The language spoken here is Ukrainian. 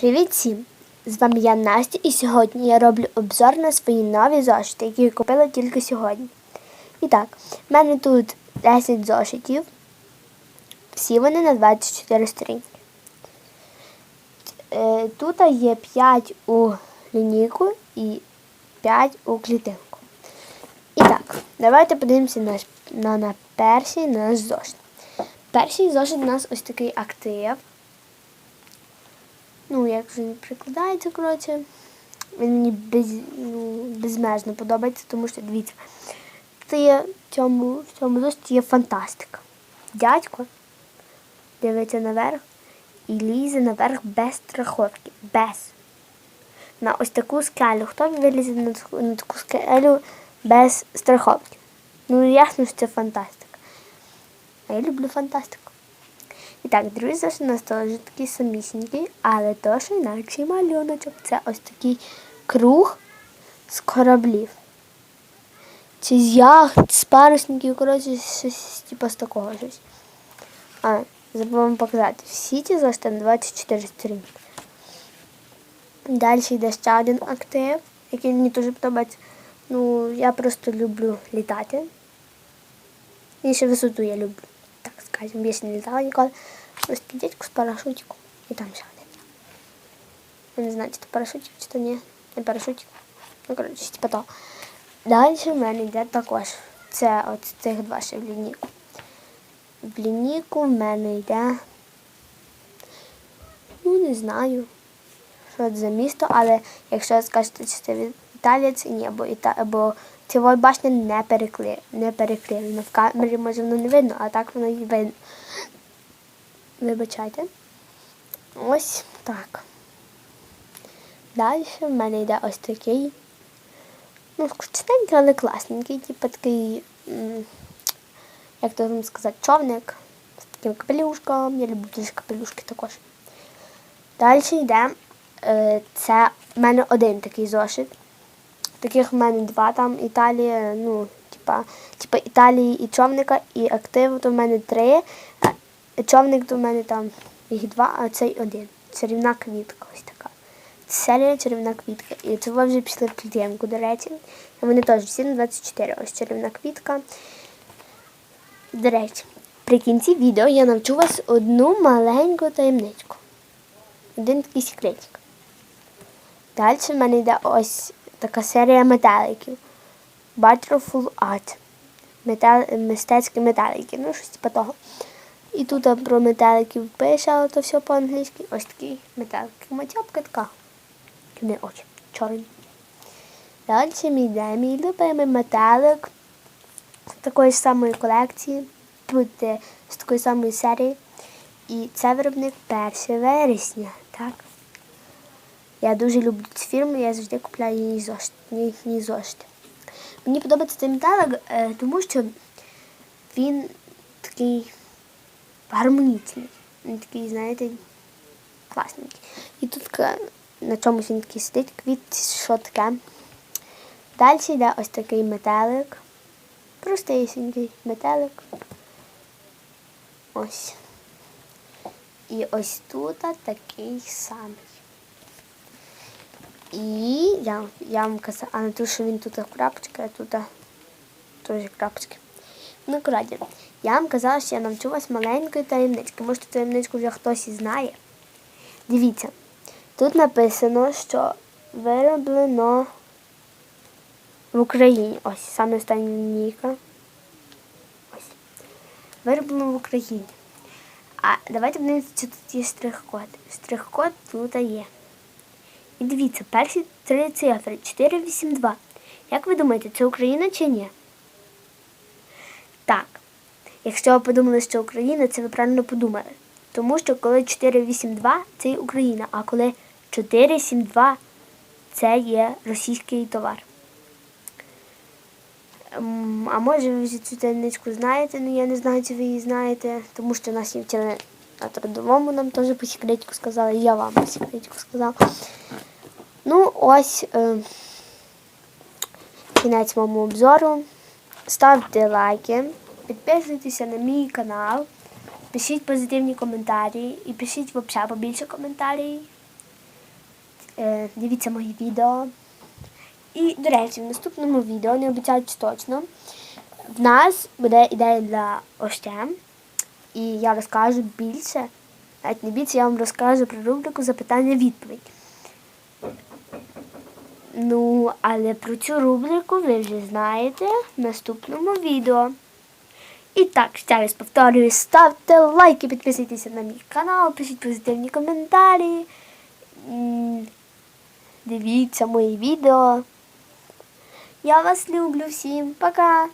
Привіт всім! З вами я Настя і сьогодні я роблю обзор на свої нові зошити, які я купила тільки сьогодні. І так, в мене тут 10 зошитів. Всі вони на 24 сторінки. Е, Тут є 5 у лінійку і 5 у клітинку. І так, давайте подивимося на, на, на перший наш зошит. Перший зошит у нас ось такий актив. Ну, як він прикладається, коротше. Він мені без, ну, безмежно подобається, тому що дивіться, це є в цьому, в цьому зошиті є фантастика. Дядько дивиться наверх і лізе наверх без страховки. Без. На ось таку скелю. Хто вилізе на таку, на таку скелю без страховки? Ну, ясно, що це фантастика. А я люблю фантастику. І так, зошит у нас теж такий самісінький, але теж інакший малюночок. Це ось такий круг з кораблів. Чи з яхт, з парусників, коротше, щось типу з такого щось. А, забув вам показати. Всі ці зошити на 24 сторінки. Далі йде ще один актив, який мені дуже подобається. Ну, я просто люблю літати. І ще висоту я люблю. Так скажем, я ще не літала ніколи. Ось дядько з парашутиком. І там ще один. Я не знаю, чи то парашутик, чи то ні. Не парашутик. Ну, коротше, типа то. Далі в мене йде також. Це от цих два ще в лінійку. В лінійку в мене йде. Ну, не знаю, що це за місто, але якщо скажете, чи це від Італія, це ні, бо, Іта... бо цього башня не перекли... не переклеєна. В камері може воно не видно, а так воно і видно. Вибачайте. Ось так. Далі в мене йде ось такий. Ну, скучненький, але класненький, типу такий, як то вам сказати, човник з таким капелюшком. Я люблю дуже капелюшки також. Далі йде. е, Це в мене один такий зошит. Таких в мене два там Італія, ну, типа, типа Італії і човника, і актив то в мене три. а Човник то в мене там їх два, а цей один. Чарівна квітка ось така. Серія чарівна квітка. І це ви вже пішли в до речі. І Вони теж всі на 24. Ось чарівна квітка. До речі, при кінці відео я навчу вас одну маленьку таємничку. Один такий секретик. Далі в мене йде ось така серія метеликів. Butterful Art. Метал, мистецькі метелики. Ну, щось типу того. І тут про метеликів пише, але то все по-англійськи. Ось такий метелик. Матьопка така. Не очі. Чорні. Далі мій йде мій любимий метелик з такої самої колекції. Тут е, з такої самої серії. І це виробник 1 вересня. Так? Я дуже люблю цю фірму, я завжди купляю її зошити. їхні зошити. Мені подобається цей металик, е, тому що він такий гармонічний. Він такий, знаєте, класненький. І тут на чомусь він такий сидить, квіт, що таке. Далі йде ось такий метелик. Простисінький метелик. Ось. І ось тут такий самий. І я, я вам казала, а не то, що він тут крапочка, а тут теж крапочки. Ну, коротше, я вам казала, що я навчу вас маленької таємнички. Може, таємничку вже хтось і знає. Дивіться, тут написано, що вироблено в Україні. Ось, саме остання лінійка. Ось. Вироблено в Україні. А давайте подивимося, чи тут є штрих-код. Штрих-код тут є. І дивіться, перші три цифри 482. Як ви думаєте, це Україна чи ні? Так. Якщо ви подумали, що Україна, це ви правильно подумали. Тому що коли 482 це Україна, а коли 472 це є російський товар. Ем, А може ви вже цю таємничку знаєте, ну я не знаю, чи ви її знаєте, тому що нас її вчили на трудовому, нам теж по секретику сказали, я вам по секретику сказала. Ну, ось е, кінець моєму обзору. Ставте лайки, підписуйтеся на мій канал, пишіть позитивні коментарі і пишіть взагалі побільше коментарів. Е, дивіться мої відео. І, до речі, в наступному відео, не обіцяють точно, в нас буде ідея для Още. І я розкажу більше. Навіть не більше, я вам розкажу про рубрику запитання-відповідь. Ну, але про цю рубрику ви вже знаєте в наступному відео. І так, ще раз повторюю, ставте лайки, підписуйтеся на мій канал, пишіть позитивні коментарі. Дивіться мої відео. Я вас люблю всім. Пока!